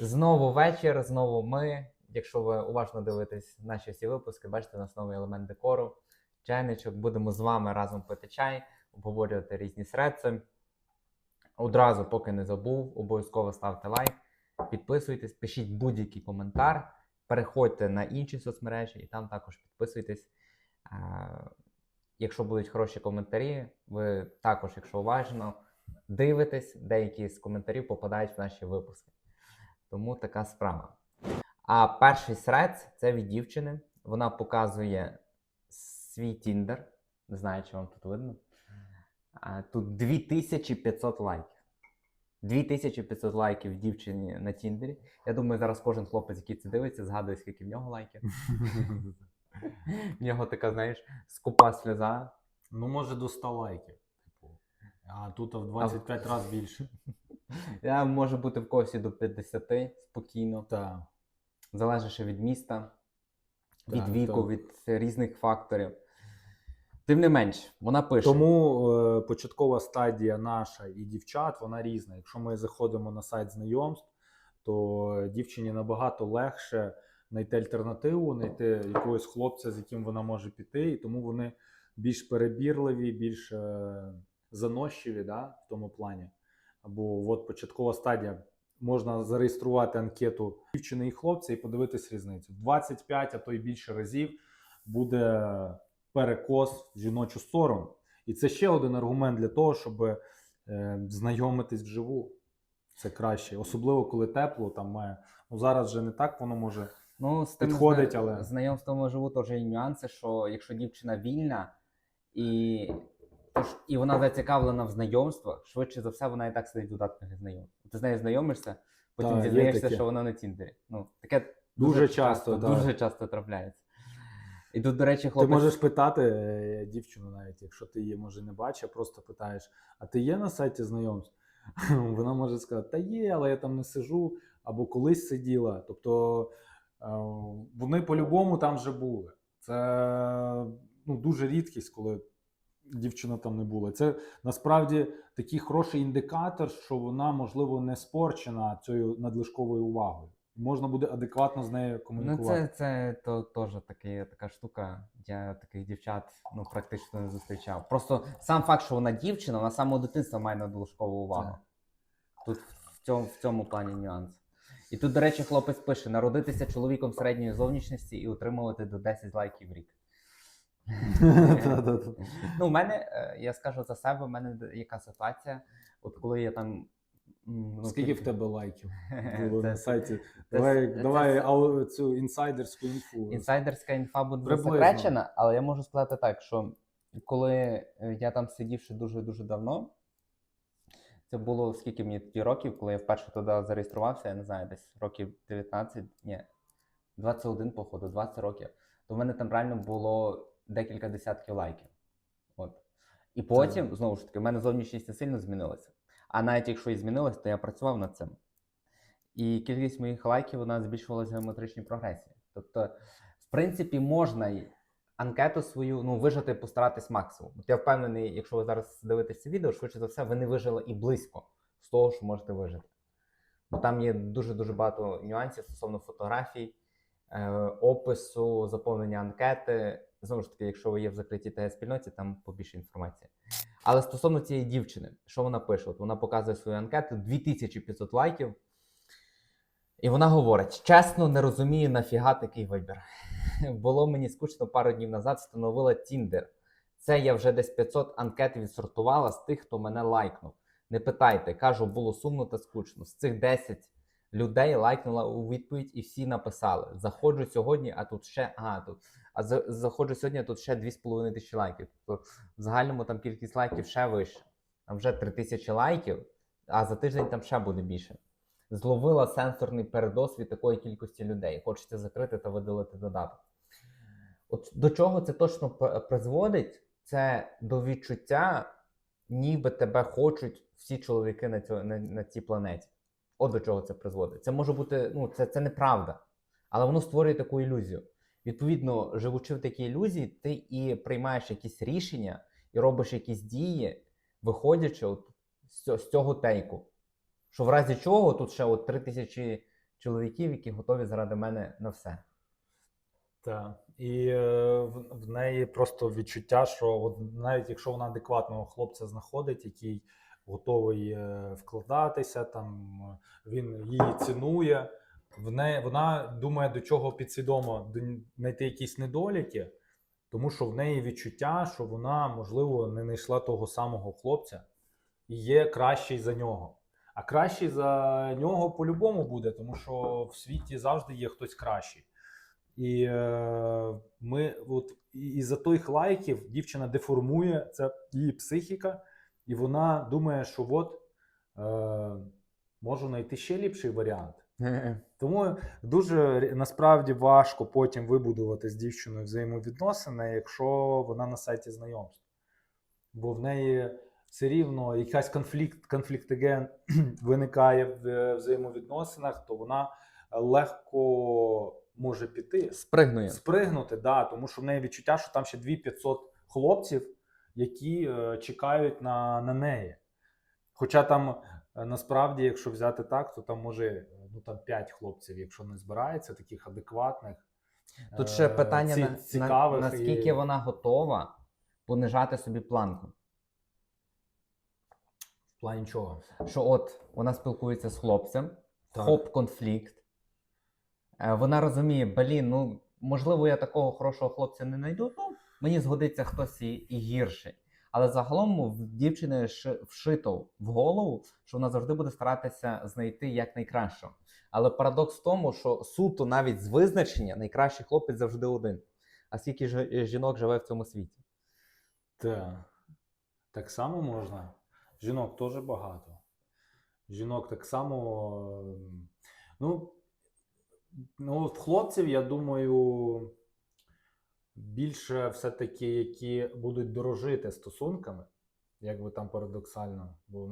Знову вечір, знову ми. Якщо ви уважно дивитесь наші всі випуски, бачите, нас новий елемент декору, чайничок. Будемо з вами разом пити чай, обговорювати різні средси. Одразу, поки не забув, обов'язково ставте лайк, підписуйтесь, пишіть будь-який коментар, переходьте на інші соцмережі і там також підписуйтесь. Е, Якщо будуть хороші коментарі, ви також, якщо уважно, дивитесь, деякі з коментарів попадають в наші випуски. Тому така справа. А перший срец це від дівчини. Вона показує свій Тіндер. Не знаю, чи вам тут видно. А, Тут 2500 лайків. 2500 лайків дівчині на Тіндері. Я думаю, зараз кожен хлопець, який це дивиться, згадує, скільки в нього лайків. В нього така, знаєш, скупа сльоза. Ну, може, до 100 лайків. Типу. А тут в 25 разів більше. Я може бути в когось і до 50 спокійно. Так. Залежить ще від міста, від Так, віку, так. від різних факторів. Тим не менш, вона пише. Тому е, початкова стадія наша і дівчат, вона різна. Якщо ми заходимо на сайт знайомств, то дівчині набагато легше знайти альтернативу, знайти якогось хлопця, з яким вона може піти, і тому вони більш перебірливі, більш е, заносчиві да, в тому плані. Або от початкова стадія. Можна зареєструвати анкету дівчини і хлопця і подивитись різницю. 25, а то й більше разів буде перекос в жіночу сторону. І це ще один аргумент для того, щоб е, знайомитись вживу. Це краще. Особливо коли тепло, там має. Ну зараз вже не так воно може. ну, з тим підходить, зна- але- знайомством живу теж є нюанси, що якщо дівчина вільна і, тож, і вона зацікавлена в знайомствах, швидше за все, вона і так сидить в додатках знайомств. Ти з нею знайомишся, потім Так, є дізнаєшся, що вона на Тіндері. Ну, таке Дуже часто, да. дуже часто трапляється. І тут, до речі, Ти можеш питати е, дівчину, навіть якщо ти її може не бачиш, а просто питаєш: а ти є на сайті знайомств? Вона може сказати, та є, але я там не сижу, або колись сиділа. Тобто е, вони по-любому там вже були. Це ну, дуже рідкість, коли дівчина там не була. Це насправді такий хороший індикатор, що вона, можливо, не спорчена цією надлишковою увагою. Можна буде адекватно з нею Ну, комунікувати. це, це то, теж така штука. Я таких дівчат ну, практично не зустрічав. Просто сам факт, що вона дівчина, вона з самого дитинства має надлишкову увагу. Тут в цьому, в цьому плані нюанс. І тут, до речі, хлопець пише: народитися чоловіком середньої зовнішності і отримувати до 10 лайків в рік. Та-та-та. Ну, в мене, е, я скажу за себе, в мене яка ситуація, от коли я там. ну, Скільки в тебе лайків було на сайті? Давай, давай цю інсайдерську інфу. Інсайдерська інфа буде засекречена, але я можу сказати так, що коли е, я там сидів ще дуже-дуже давно, це було скільки мені тоді років, коли я вперше туди зареєструвався, я не знаю, десь років 19, ні, 21, походу, 20 років, то в мене там реально було декілька десятків лайків. От. І потім, знову ж таки, в мене зовнішність не сильно змінилася. А навіть якщо і змінилася, то я працював над цим. І кількість моїх лайків вона збільшувалася в геометричній прогресії. Тобто, в принципі, можна анкету свою ну, вижити, постаратись максимум. От я впевнений, якщо ви зараз дивитесь це відео, швидше за все, ви не вижили і близько з того, що можете вижити. Бо там є дуже-дуже багато нюансів стосовно фотографій, е, опису, заповнення анкети. Знову ж таки, якщо ви є в закритій ТГ спільноті, там побільше інформації. Але стосовно цієї дівчини, що вона пише? От вона показує свою анкету 2500 лайків. І вона говорить: чесно, не розумію, нафіга такий вибір. Було мені скучно пару днів назад, встановила Тіндер. Це я вже десь 500 анкет відсортувала з тих, хто мене лайкнув. Не питайте, кажу, було сумно та скучно. З цих 10 людей лайкнула у відповідь, і всі написали: Заходжу сьогодні, а тут ще. Ага, тут. А заходжу сьогодні, тут ще 2,5 тисячі лайків. Тобто в загальному там кількість лайків ще вище. Там вже 3 тисячі лайків, а за тиждень там ще буде більше. Зловила сенсорний передос від такої кількості людей. Хочеться закрити та видалити додаток. От до чого це точно призводить? Це до відчуття, ніби тебе хочуть всі чоловіки на, цьо, на, на цій планеті. От до чого це призводить. Це може бути, ну, це, це неправда, але воно створює таку ілюзію. Відповідно, живучи в такій ілюзії, ти і приймаєш якісь рішення і робиш якісь дії, виходячи от з, цього- тейку. Що в разі чого тут ще от 3 тисячі чоловіків, які готові заради мене на все. Так. І е, в, в неї просто відчуття, що от навіть якщо вона адекватного хлопця знаходить, який готовий е, вкладатися, там е, він її цінує, в неї, вона думає, до чого підсвідомо знайти якісь недоліки, тому що в неї відчуття, що вона, можливо, не знайшла того самого хлопця і є кращий за нього. А кращий за нього по-любому буде, тому що в світі завжди є хтось кращий. І е, ми, от і- із-за тих лайків дівчина деформує це її психіка, і вона думає, що от е, можу знайти ще ліпший варіант. Тому дуже насправді важко потім вибудувати з дівчиною взаємовідносини, якщо вона на сайті знайомств. Бо в неї все рівно якась конфлікт, конфліктоген виникає в е, взаємовідносинах, то вона легко може піти, Спригнує. спригнути, да, тому що в неї відчуття, що там ще 2500 хлопців, які е, чекають на, на неї. Хоча там е, насправді, якщо взяти так, то там може ну, там 5 хлопців, якщо не збирається, таких адекватних. Тут ще е, питання, ці- на, на, наскільки і- вона готова понижати собі планку. В плані чого? Що от вона спілкується з хлопцем, Так. хоп, конфлікт. Е, Вона розуміє, блін, ну можливо, я такого хорошого хлопця не знайду, ну мені згодиться хтось і, і гірший. Але загалом в дівчини вшито в голову, що вона завжди буде старатися знайти як найкращого. Але парадокс в тому, що суто навіть з визначення найкращий хлопець завжди один. А скільки ж е, жінок живе в цьому світі? Так. Так само можна. Жінок теж багато. Жінок так само. ем, Ну, ну от хлопців, я думаю, більше все-таки, які будуть дорожити стосунками, як би там парадоксально. Бо,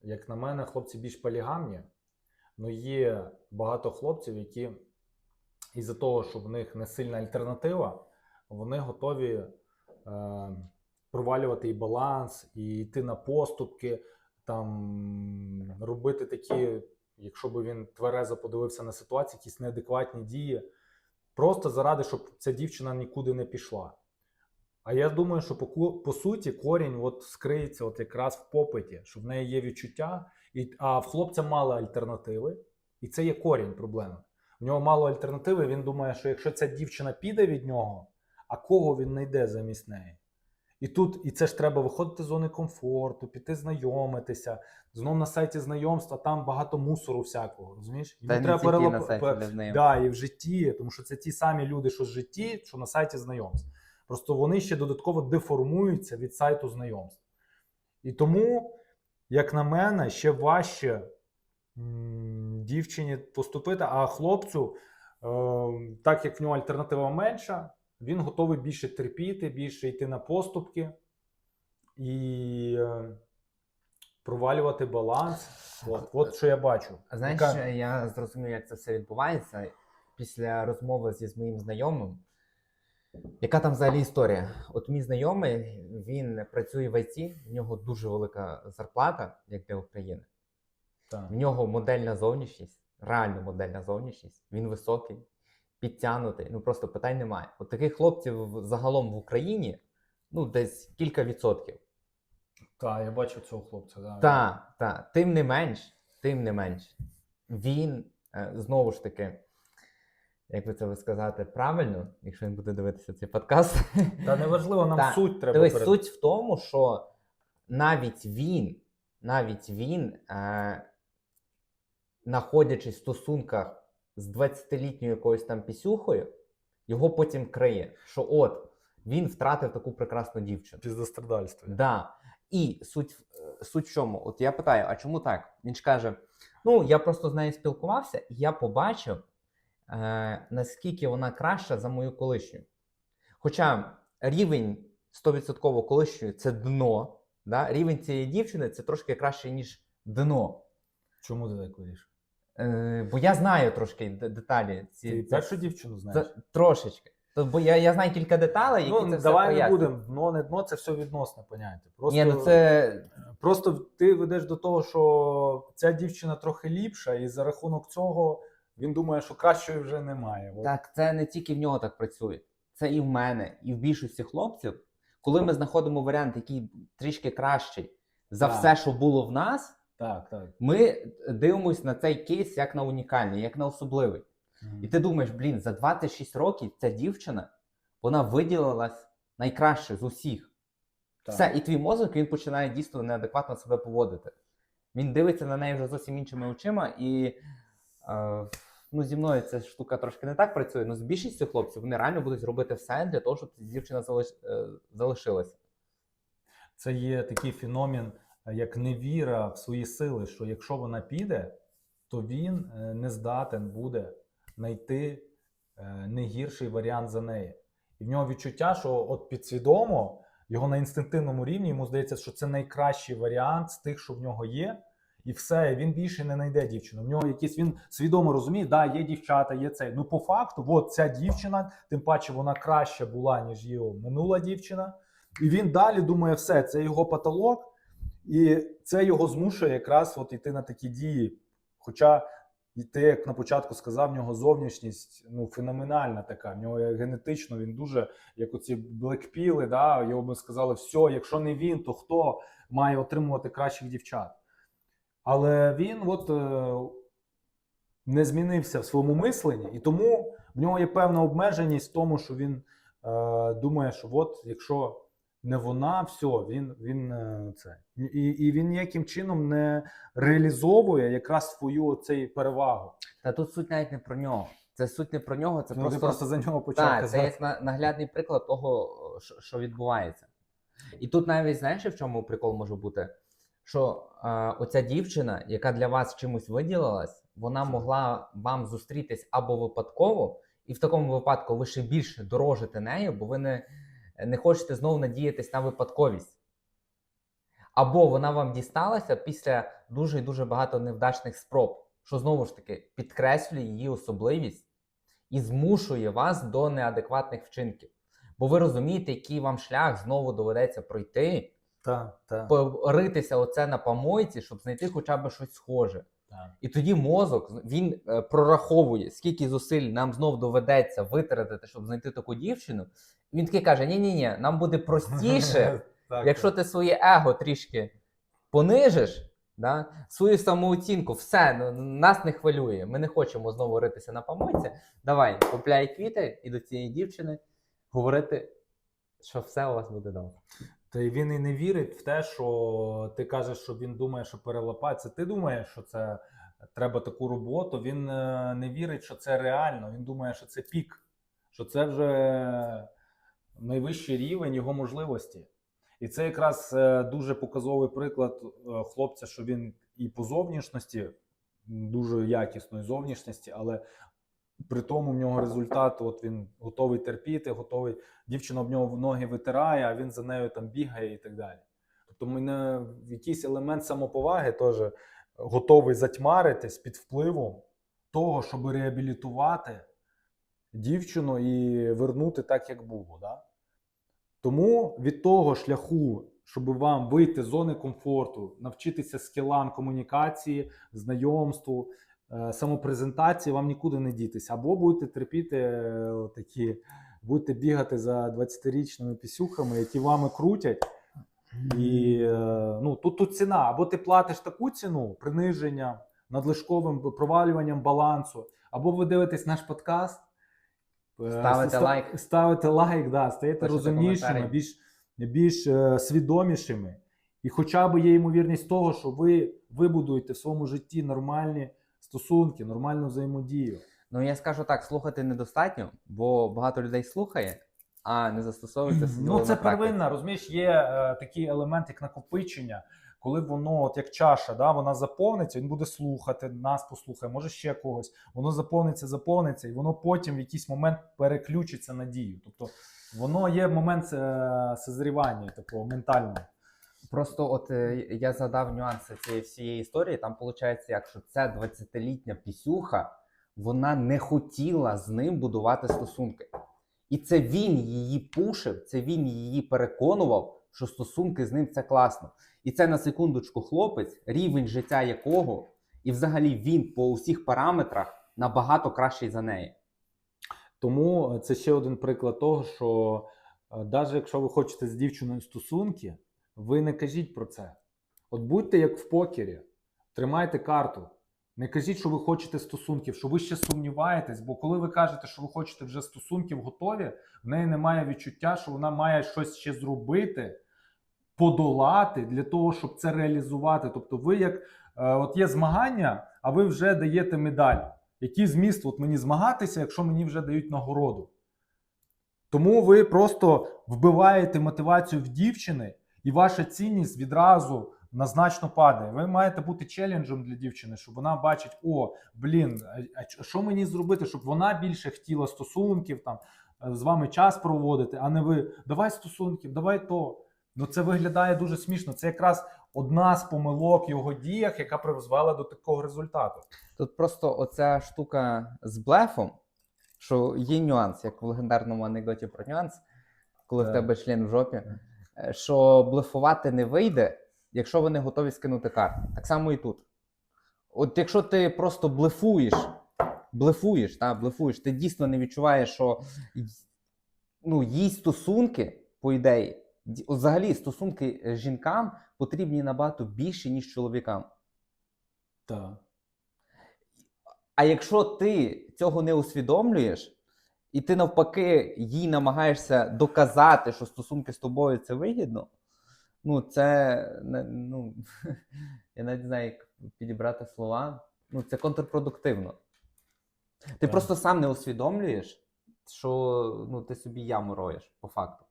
як на мене, хлопці більш полігамні. Ну, є багато хлопців, які із-за того, що в них не сильна альтернатива, вони готові е, провалювати і баланс, і йти на поступки, там робити такі, якщо би він тверезо подивився на ситуацію, якісь неадекватні дії, просто заради, щоб ця дівчина нікуди не пішла. А я думаю, що по, по суті корінь от скриється от якраз в попиті, що в неї є відчуття, і, а в хлопця мало альтернативи, і це є корінь проблеми. В нього мало альтернативи. Він думає, що якщо ця дівчина піде від нього, а кого він знайде замість неї? І тут, і це ж треба виходити з зони комфорту, піти знайомитися. Знов на сайті знайомства там багато мусору всякого. Розумієш? Йому Та не треба перелап- на сайті для. Да, і в житті, тому що це ті самі люди, що в житті, що на сайті знайомств. Просто вони ще додатково деформуються від сайту знайомств. І тому, як на мене, ще важче дівчині поступити, а хлопцю, е, так як в нього альтернатива менша, він готовий більше терпіти, більше йти на поступки і е, провалювати баланс. От, от що я бачу. Знаєш, Яка- я зрозумів, як це все відбувається після розмови зі з моїм знайомим. Яка там взагалі історія? От мій знайомий, він працює в ІТ, в нього дуже велика зарплата, як для України. Так. В нього модельна зовнішність, реально модельна зовнішність. Він високий, підтягнутий. Ну просто питань немає. От таких хлопців загалом в Україні ну десь кілька відсотків. Так, я бачив цього хлопця. Да. Так, так. Тим не менш, тим не менш, він е, знову ж таки, як би це ви сказати, правильно, якщо він буде дивитися цей подкаст. Та неважливо, нам Та, суть треба Дивись, перед- суть в тому, що навіть він, навіть він, е, знаходячись в стосунках з 20-літньою якоюсь там пісюхою, його потім криє, що от він втратив таку прекрасну дівчину. піздострадальство. Да. І суть, в- е, суть в чому? От я питаю, а чому так? Він ж каже: ну, я просто з нею спілкувався, і я побачив, е, наскільки вона краща за мою колишню. Хоча рівень 100% колишньої це дно, да? рівень цієї дівчини це трошки краще, ніж дно. Чому ти так вирішив? Е, бо я знаю трошки д- деталі. Ці, Ти це- першу дівчину знаєш? це, трошечки. То, бо я, я знаю кілька деталей, які Ну, це все давай не пояснюють. будемо. Дно, не дно, це все відносне поняття. Просто, Ні, ну це просто ти ведеш до того, що ця дівчина трохи ліпша, і за рахунок цього він думає, що кращої вже немає. От. так, це не тільки в нього так працює. Це і в мене, і в більшості хлопців. Коли ми знаходимо варіант, який трішки кращий за Так. все, що було в нас, Так, так. ми дивимося на цей кейс як на унікальний, як на особливий. І ти думаєш, блін, за 26 років ця дівчина вона виділилась найкраще з усіх. Так. Все, і твій мозок він починає дійсно неадекватно себе поводити. Він дивиться на неї вже зовсім іншими очима, і е, ну, зі мною ця штука трошки не так працює. Ну, з більшістю хлопців вони реально будуть робити все для того, щоб дівчина залиш, е, залишилася. Це є такий феномен, е, як невіра в свої сили, що якщо вона піде, то він е, не здатен буде знайти не гірший варіант за неї. І в нього відчуття, що от підсвідомо, його на інстинктивному рівні йому здається, що це найкращий варіант з тих, що в нього є. І все, він більше не знайде дівчину. В нього якийсь він свідомо розуміє, да, є дівчата, є цей. Ну, по факту, от ця дівчина, тим паче вона краща була, ніж його минула дівчина. І він далі думає, все, це його потолок, і це його змушує якраз от йти на такі дії. Хоча і ти, як на початку сказав, в нього зовнішність ну, феноменальна така. В нього генетично він дуже, як оці блекпіли, да, його би сказали, все, якщо не він, то хто має отримувати кращих дівчат. Але він от е, не змінився в своєму мисленні, і тому в нього є певна обмеженість в тому, що він е, думає, що от якщо не вона, все, він, він е, це. І, і він ніяким чином не реалізовує якраз свою цей перевагу. Та тут суть навіть не про нього. Це суть не про нього, це Ну, просто, ти просто за нього почав Так, це як на- наглядний приклад того, що, що відбувається. І тут навіть знаєш, в чому прикол може бути? Що е, оця дівчина, яка для вас чимось виділилась, вона могла вам зустрітись або випадково, і в такому випадку ви ще більше дорожите нею, бо ви не, не хочете знову надіятись на випадковість. Або вона вам дісталася після дуже і дуже багато невдачних спроб, що знову ж таки підкреслює її особливість і змушує вас до неадекватних вчинків. Бо ви розумієте, який вам шлях знову доведеться пройти, Так, так, поритися оце на помойці, щоб знайти хоча б щось схоже. І тоді мозок він е, прораховує, скільки зусиль нам знов доведеться витратити, щоб знайти таку дівчину. Він такий каже: Ні, ні, ні, нам буде простіше, якщо ти своє его трішки понижиш, да, свою самооцінку, все ну, нас не хвилює. Ми не хочемо знову ритися на помойці. Давай, купляй квіти і до цієї дівчини говорити, що все у вас буде добре. Та й він і не вірить в те, що ти кажеш, що він думає, що перелапається. Ти думаєш, що це треба таку роботу. Він е, не вірить, що це реально. Він думає, що це пік, що це вже найвищий рівень його можливості. І це якраз е, дуже показовий приклад е, хлопця, що він і по зовнішності, дуже якісної зовнішності, але при тому в нього результат, от він готовий терпіти, готовий дівчина об нього в ноги витирає, а він за нею там бігає і так далі. Тобто мене якийсь елемент самоповаги теж готовий затьмаритись під впливом того, щоб реабілітувати дівчину і вернути так, як було. Да? Тому від того шляху, щоб вам вийти з зони комфорту, навчитися скілам комунікації, знайомству, е, самопрезентації, вам нікуди не дітися. Або будете терпіти е, такі, будете бігати за 20-річними пісюхами, які вами крутять. І е, ну, тут, тут ціна. Або ти платиш таку ціну приниженням, надлишковим провалюванням балансу, або ви дивитесь наш подкаст. е, Ставите ста- лайк. Ставите лайк, да, стаєте розумнішими, більш, більш е, свідомішими. І хоча б є ймовірність того, що ви вибудуєте в своєму житті нормальні стосунки, нормальну взаємодію. Ну я скажу так: слухати недостатньо, бо багато людей слухає, а не застосовується Ну, це первинна, розумієш, є е, такий елемент, як накопичення, коли воно, от як чаша, да, вона заповниться, він буде слухати, нас послухає, може ще когось. Воно заповниться, заповниться, і воно потім в якийсь момент переключиться на дію. Тобто воно є момент е, созрівання такого ментального. Просто от е, я задав нюанси цієї всієї історії. Там виходить, як що ця 20-літня пісюха вона не хотіла з ним будувати стосунки. І це він її пушив, це він її переконував, що стосунки з ним це класно. І це на секундочку хлопець, рівень життя якого, і взагалі він по усіх параметрах набагато кращий за неї. Тому це ще один приклад того, що навіть якщо ви хочете з дівчиною стосунки, ви не кажіть про це. От будьте як в покері, тримайте карту. Не кажіть, що ви хочете стосунків, що ви ще сумніваєтесь, бо коли ви кажете, що ви хочете вже стосунків готові, в неї немає відчуття, що вона має щось ще зробити, подолати для того, щоб це реалізувати. Тобто, ви як е, от є змагання, а ви вже даєте медаль. Який зміст от мені змагатися, якщо мені вже дають нагороду? Тому ви просто вбиваєте мотивацію в дівчини, і ваша цінність відразу назначно падає. Ви маєте бути челенджем для дівчини, щоб вона бачить: о, блін, а- що мені зробити, щоб вона більше хотіла стосунків, там е, з вами час проводити, а не ви давай стосунків, давай то. Ну це виглядає дуже смішно. Це якраз одна з помилок його діях, яка призвела до такого результату. Тут просто оця штука з блефом, що є нюанс, як в легендарному анекдоті про нюанс, коли в тебе член в жопі, що блефувати не вийде, якщо вони готові скинути карти. Так само і тут. От якщо ти просто блефуєш, блефуєш, та, блефуєш, ти дійсно не відчуваєш, що ну, їй стосунки, по ідеї, взагалі стосунки е, жінкам потрібні набагато більше, ніж чоловікам. Так. А якщо ти цього не усвідомлюєш, і ти навпаки їй намагаєшся доказати, що стосунки з тобою це вигідно, ну це ну, я навіть не знаю, як підібрати слова. Ну, це контрпродуктивно. Ти Так. просто сам не усвідомлюєш, що ну, ти собі яму роєш, по факту.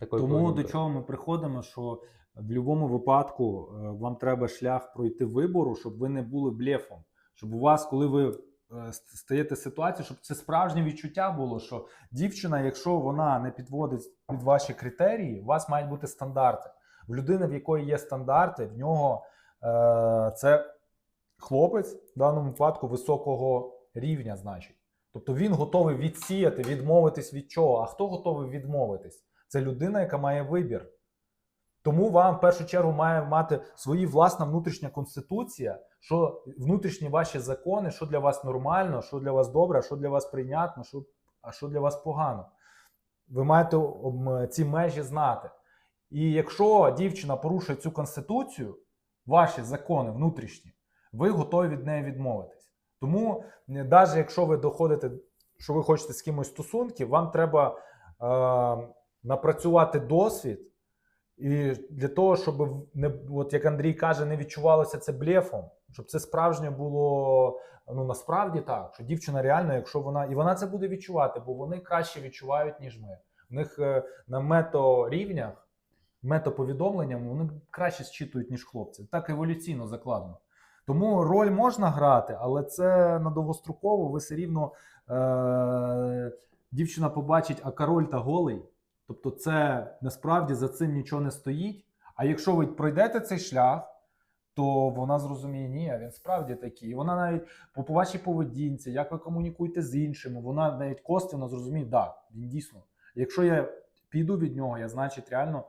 Такої Тому до чого ми приходимо, що в будь-якому випадку е, вам треба шлях пройти вибору, щоб ви не були блефом. Щоб у вас, коли ви стаєте в ситуацію, щоб це справжнє відчуття було, що дівчина, якщо вона не підводить під ваші критерії, у вас мають бути стандарти. В людини, в якої є стандарти, в нього е, це хлопець в даному випадку високого рівня, значить. Тобто він готовий відсіяти, відмовитись від чого. А хто готовий відмовитись? Це людина, яка має вибір. Тому вам в першу чергу має мати свої власна внутрішня конституція, що внутрішні ваші закони, що для вас нормально, що для вас добре, що для вас прийнятно, що, а що для вас погано. Ви маєте ці межі знати. І якщо дівчина порушує цю конституцію, ваші закони внутрішні, ви готові від неї відмовитись. Тому, навіть якщо ви доходите, що ви хочете з кимось стосунки, вам треба е, напрацювати досвід. І для того, щоб не от як Андрій каже, не відчувалося це блефом, щоб це справжнє було ну насправді так, що дівчина реально, якщо вона і вона це буде відчувати, бо вони краще відчувають, ніж ми. У них е, на меторівнях, метоповідомленням вони краще зчитують, ніж хлопці. Так еволюційно закладено. Тому роль можна грати, але це на довгостроково ви все рівно е- дівчина побачить, а король та голий. Тобто, це насправді за цим нічого не стоїть. А якщо ви пройдете цей шлях, то вона зрозуміє, ні, він справді такий. І вона навіть по, вашій поведінці, як ви комунікуєте з іншими, вона навіть косвенно зрозуміє, так, він дійсно. Якщо я піду від нього, я значить реально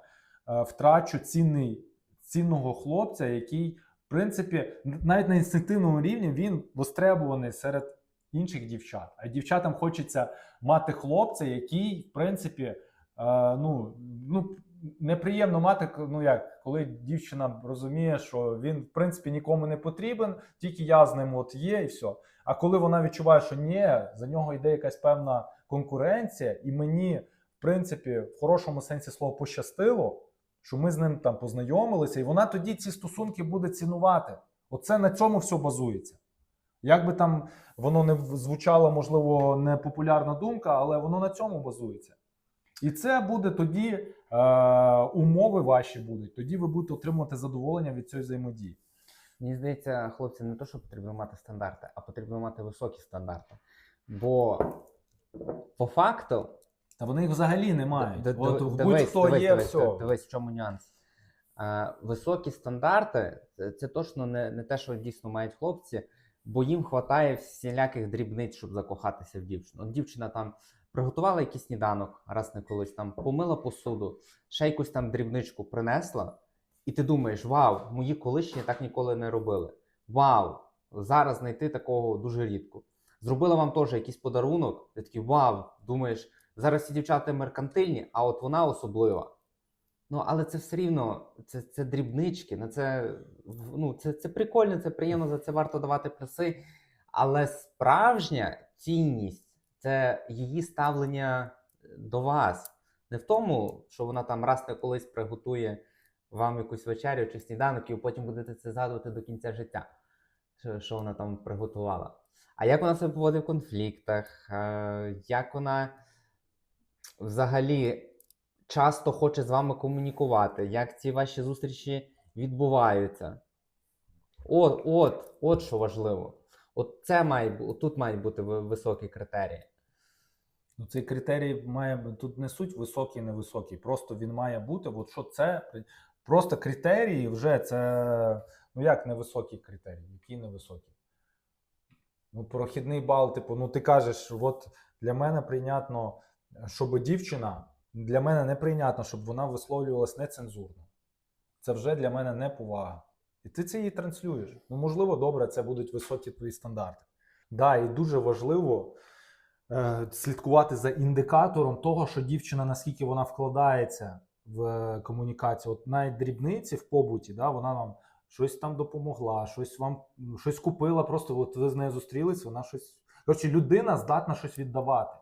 е, втрачу цінний, цінного хлопця, який, в принципі, навіть на інстинктивному рівні він востребуваний серед інших дівчат. А дівчатам хочеться мати хлопця, який, в принципі, ну, ну, неприємно мати, ну як, коли дівчина розуміє, що він, в принципі, нікому не потрібен, тільки я з ним от є, і все. А коли вона відчуває, що ні, за нього йде якась певна конкуренція, і мені, в принципі, в хорошому сенсі слова пощастило, що ми з ним там познайомилися, і вона тоді ці стосунки буде цінувати. Оце на цьому все базується. Як би там воно не звучало, можливо, не популярна думка, але воно на цьому базується. І це буде тоді е, умови ваші будуть. Тоді ви будете отримувати задоволення від цієї взаємодії. Мені здається, хлопці, не то, що потрібно мати стандарти, а потрібно мати високі стандарти. Бо по факту, Та вони їх взагалі не мають. Д- От дивись, будь-хто дивись, є, дивись, все. Дивись, в чому нюанс. Е, високі стандарти це, це точно не, не те, що дійсно мають хлопці, бо їм вистачає всіляких дрібниць, щоб закохатися в дівчину. От дівчина там приготувала якийсь сніданок, раз не колись там помила посуду, ще якусь там дрібничку принесла, і ти думаєш, вау, мої колишні так ніколи не робили. Вау, зараз знайти такого дуже рідко. Зробила вам теж якийсь подарунок, ти такий вау, думаєш, зараз ці дівчата меркантильні, а от вона особлива. Ну, але це все рівно, це, це дрібнички, на це, ну, це, це прикольно, це приємно, за це варто давати плюси. Але справжня цінність це її ставлення до вас. Не в тому, що вона там раз не колись приготує вам якусь вечерю чи сніданок, і потім будете це згадувати до кінця життя, що, що вона там приготувала. А як вона себе поводить в конфліктах, е, як вона взагалі часто хоче з вами комунікувати, як ці ваші зустрічі відбуваються. От, от, от що важливо. От це має тут мають бути високі критерії. Ну, цей критерій має тут не суть високий, невисокий. Просто він має бути. От що це просто критерії вже це. Ну як невисокий критерій? Який невисокий? Ну, прохідний бал, типу, ну ти кажеш, от для мене прийнятно, щоб дівчина, для мене неприйнятно, щоб вона висловлювалась нецензурно. Це вже для мене не повага. І ти це її транслюєш. Ну, можливо, добре, це будуть високі твої стандарти. Да, і дуже важливо слідкувати за індикатором того, що дівчина наскільки вона вкладається в е, комунікацію. От навіть дрібниці в побуті, да, вона вам щось там допомогла, щось вам щось купила. Просто от ви з нею зустрілись, вона щось. Коротше, людина здатна щось віддавати.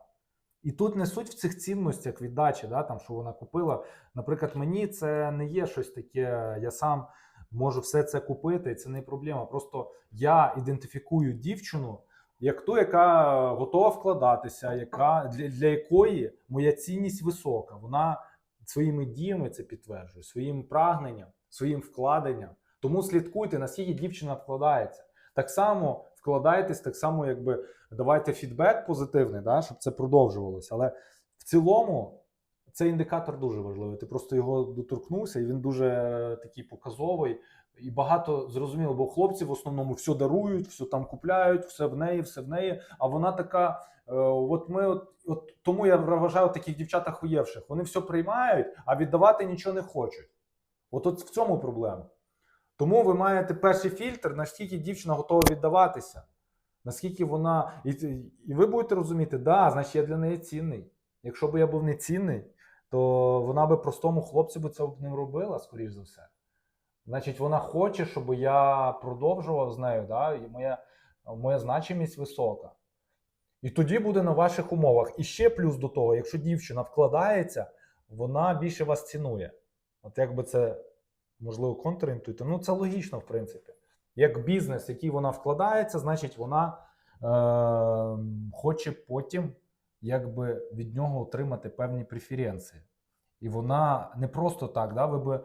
І тут не суть в цих цінностях віддачі, да, там, що вона купила. Наприклад, мені це не є щось таке, я сам можу все це купити, це не проблема. Просто я ідентифікую дівчину як ту, яка готова вкладатися, яка для, для якої моя цінність висока. Вона своїми діями це підтверджує, своїм прагненням, своїм вкладенням. Тому слідкуйте, наскільки дівчина вкладається. Так само вкладайтесь, так само, якби давайте фідбек позитивний, да, щоб це продовжувалося. Але в цілому цей індикатор дуже важливий. Ти просто його доторкнувся, і він дуже е, такий показовий. І багато зрозуміло, бо хлопці в основному все дарують, все там купляють, все в неї, все в неї. А вона така. е, От ми, от, от тому я вважаю таких дівчат ахуєвших. Вони все приймають, а віддавати нічого не хочуть. От, от в цьому проблема. Тому ви маєте перший фільтр, наскільки дівчина готова віддаватися, наскільки вона. І, і ви будете розуміти, да, значить я для неї цінний. Якщо б я був не цінний, то вона би простому хлопцю би це б не робила, скоріш за все. Значить, вона хоче, щоб я продовжував з нею, да? і моя, моя значимість висока. І тоді буде на ваших умовах. І ще плюс до того, якщо дівчина вкладається, вона більше вас цінує. От якби це можливо контрінтуїтивно, ну це логічно, в принципі. Як бізнес, який вона вкладається, значить вона е- хоче потім якби від нього отримати певні преференції. І вона не просто так, да, ви би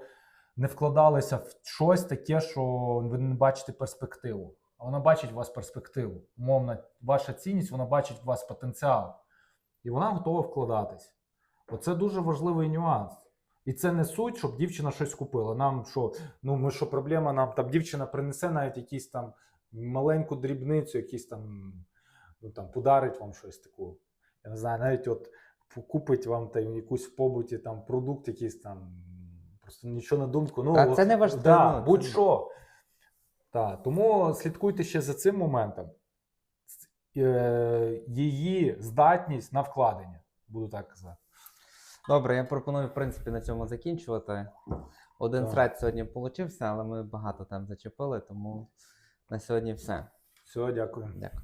не вкладалися в щось таке, що ви не бачите перспективу. А вона бачить у вас перспективу. Умовно, ваша цінність, вона бачить у вас потенціал. І вона готова вкладатись. Оце дуже важливий нюанс. І це не суть, щоб дівчина щось купила. Нам що, ну ми що, проблема, нам там дівчина принесе навіть якісь там маленьку дрібницю, якісь там, ну там подарить вам щось таку. Я не знаю, навіть от купить вам там якусь в побуті там продукт, якийсь там. Просто нічого на думку. Ну, от, це не важливо, Да, ну, будь-що. Так, тому слідкуйте ще за цим моментом. Е, Її здатність на вкладення, буду так казати. Добре, я пропоную, в принципі, на цьому закінчувати. Один Так. thread сьогодні получився, але ми багато там зачепили, тому на сьогодні все. Все, дякую. Дякую.